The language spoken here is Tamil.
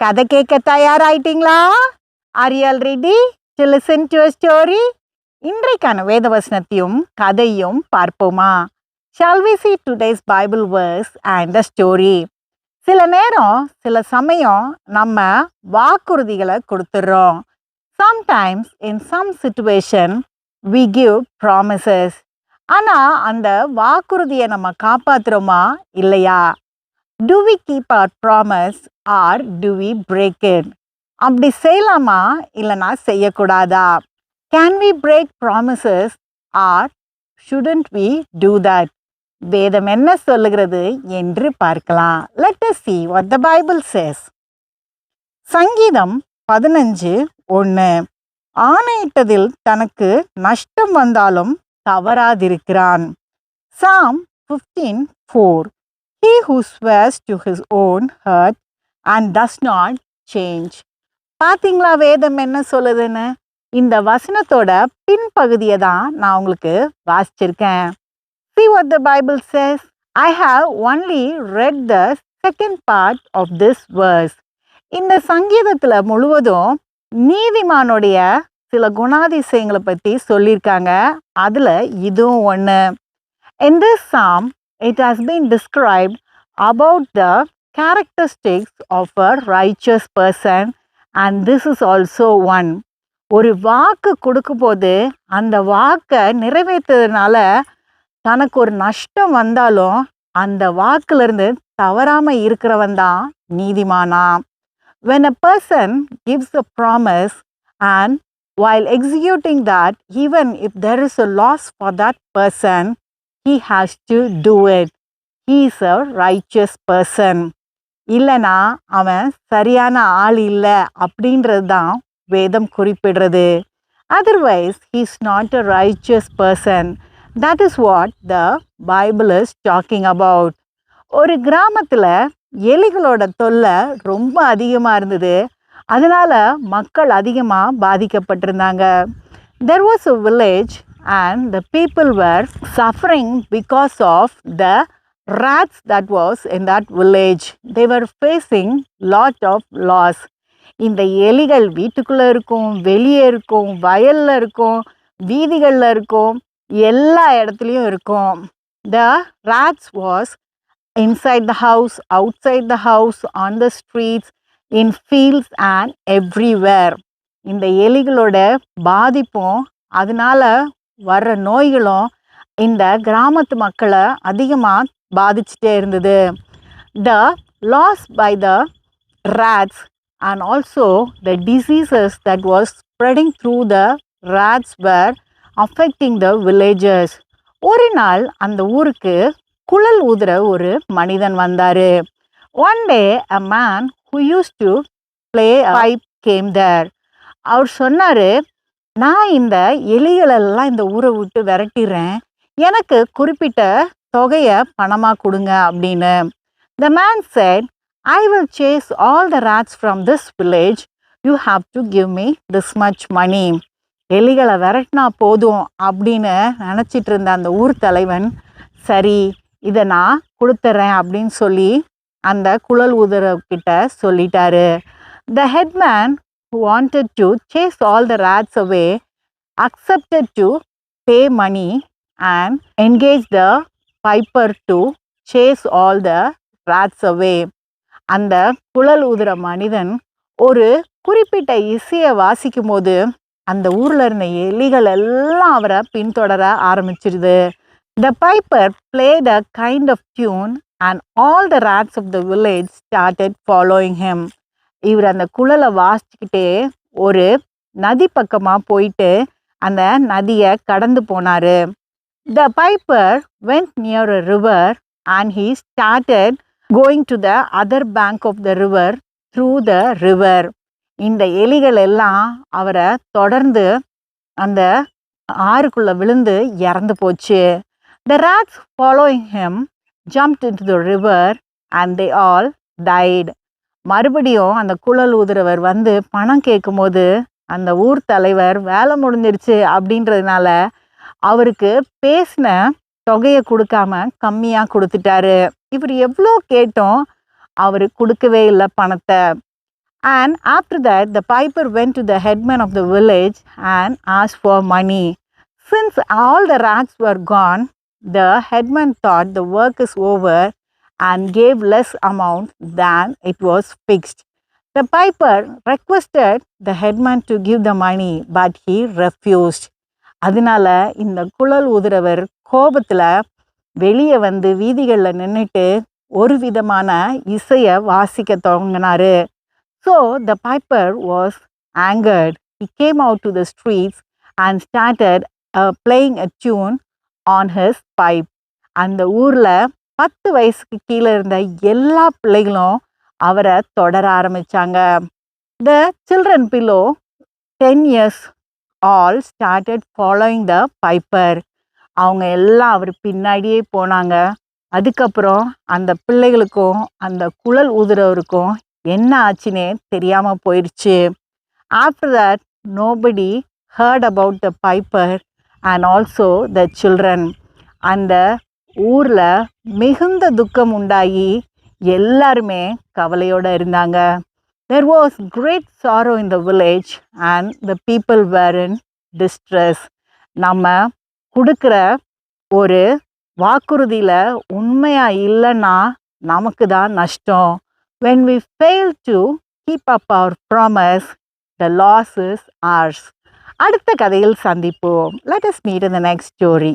கதை கேட்க தயாராயிட்டீங்களா? Ariel ready to listen to story இன்றைக்கான வேதவசனத்தையும் கதையும் பார்ப்போமா? Shall we see today's Bible verse and the story சில நேரம் சில சமயம் நம்ம வாக்குறுதிகளை கொடுத்துட்றோம் sometimes in some situation we give promises ஆனால் அந்த வாக்குறுதியை நம்ம காப்பாற்றுறோமா இல்லையா? Do we keep our promise or do we break it அப்படி செய்யலாமா? இல்லைனா செய்யக்கூடாதா? Can we break promises or shouldn't we do that வேதம் என்ன சொல்லுகிறது என்று பார்க்கலாம். Let us see the Bible says சங்கீதம் பதினஞ்சு ஒன்று ஆணையிட்டதில் தனக்கு நஷ்டம் வந்தாலும் தவறாதிருக்கிறான். Psalm fifteen four he who swears to his own hurt and does not change பார்த்தீங்களா வேதம் என்ன சொல்லுதுன்னு? இந்த வசனத்தோட பின்பகுதியை தான் நான் உங்களுக்கு வாசிச்சிருக்கேன். See what the Bible says I have only read the second part of this verse இந்த சங்கீதத்தில் முழுவதும் நீதிமானுடைய சில குணாதிசயங்களை பற்றி சொல்லியிருக்காங்க. அதில் இதுவும் ஒன்று in this Psalm it has been described about the characteristics of a righteous person and this is also one. ஒரு வாக்கு கொடுக்கும்போது அந்த வாக்கை நிறைவேற்றுறதுனால தனக்கு ஒரு நஷ்டம் வந்தாலும் அந்த வாக்குலேருந்து தவறாமல் இருக்கிறவன் தான் நீதிமானா when a person gives a promise and while executing that even if there is a loss for that person he has to do it he is a righteous person இல்லைனா அவன் சரியான ஆள் இல்லை அப்படின்றது தான் வேதம் குறிப்பிடுறது. Otherwise he's not a righteous person that is what the Bible is talking about ஒரு கிராமத்தில் எலிகளோட தொல்லை ரொம்ப அதிகமாக இருந்தது. அதனால் மக்கள் அதிகமாக பாதிக்கப்பட்டிருந்தாங்க. There was a village and the people were suffering because of the rats that was in that village they were facing lot of loss. இந்த எலிகள் வீட்டுக்குள்ளே இருக்கும் வெளியே இருக்கும் வயலில் இருக்கும் வீதிகளில் இருக்கும் எல்லா இடத்துலையும் இருக்கும். The rats was inside the house outside the house on the streets in fields and everywhere இந்த எலிகளோட பாதிப்பும் அதனால வர்ற நோய்களும் இந்த கிராமத்து மக்களை அதிகமாக பாதிச்சுட்டே இருந்தது. The loss by the rats and also the diseases that was spreading through the rats were affecting the villages ஒரு நாள் அந்த ஊருக்கு குழல் ஊதுற ஒரு மனிதன் வந்தார். One day a man who use to play pipe came there அவர் சொன்னார் நான் இந்த எலிகளெல்லாம் இந்த ஊரை விட்டு விரட்டிடுறேன் எனக்கு குறிப்பிட்ட தொகையை பணமாக கொடுங்க அப்படின்னு. The man said I will chase all the rats from this village you have to give me this much money எலிகளை விரட்டினா போதும் அப்படின்னு நினச்சிட்டு இருந்த அந்த ஊர் தலைவன் சரி இதை நான் கொடுத்துட்றேன் அப்படின்னு சொல்லி அந்த குழல் ஊதுறக்கிட்ட சொல்லிட்டாரு. The headman wanted to chase all the rats away accepted to pay money and engage the piper to chase all the rats away அந்த குழல் உதிர மனிதன் ஒரு குறிப்பிட்ட இசையை வாசிக்கும் போது அந்த ஊரில் இருந்த எலிகள் எல்லாம் அவரை பின்தொடர ஆரம்பிச்சிருது. The piper played a kind of tune and all the rats of the village started following him இவர் அந்த குழலை வாசிச்சுக்கிட்டே ஒரு நதி பக்கமாக போயிட்டு அந்த நதியை கடந்து போனார். The piper went near a river and he started going to the other bank of the river through the river இந்த எலிகள் எல்லாம் அவரை தொடர்ந்து அந்த ஆறுக்குள்ளே விழுந்து இறந்து போச்சு. The rats following him jump into the river and they all died மறுபடியும் அந்த குழல் ஊதுறவர் வந்து பணம் கேட்கும்போது அந்த ஊர் தலைவர் வேலை முடிஞ்சிருச்சு அப்படின்றதுனால அவருக்கு பேசின தொகையை கொடுக்காம கம்மியாக கொடுத்துட்டாரு இவர் எவ்வளோ கேட்டோம் அவர் கொடுக்கவே இல்லை பணத்தை and after that the piper went to the headman of the village and as for money since all the rats were gone the headman thought the work is over and gave less amount than it was fixed the piper requested the headman to give the money but he refused அதனால இந்த குழல் உதிரவர் கோபத்தில் வெளியே வந்து வீதிகளில் நின்றுட்டு ஒரு விதமான இசையை வாசிக்க தொடங்கினாரு so the piper was angered he came out to the streets and started playing a tune on his pipe அந்த ஊரில் பத்து வயசுக்கு கீழே இருந்த எல்லா பிள்ளைகளும் அவரை தொடர ஆரம்பித்தாங்க the children below ten years all started following the piper அவங்க எல்லாம் அவர் பின்னாடியே போனாங்க. அதுக்கப்புறம் அந்த பிள்ளைகளுக்கும் அந்த குழல் உதுறவருக்கும் என்ன ஆச்சுன்னே தெரியாமல் போயிடுச்சு after that nobody heard about the piper and also the children அந்த ஊரில் மிகுந்த துக்கம் உண்டாகி எல்லாருமே கவலையோடு இருந்தாங்க. There was great sorrow in the village and the people were in distress. நம்ம கொடுக்குற ஒரு வாக்குறுதியில் உண்மையாக இல்லைன்னா நமக்கு தான் நஷ்டம். When we fail to keep up our promise the loss is ours அடுத்த கதையில் சந்திப்போம். Let us meet the next story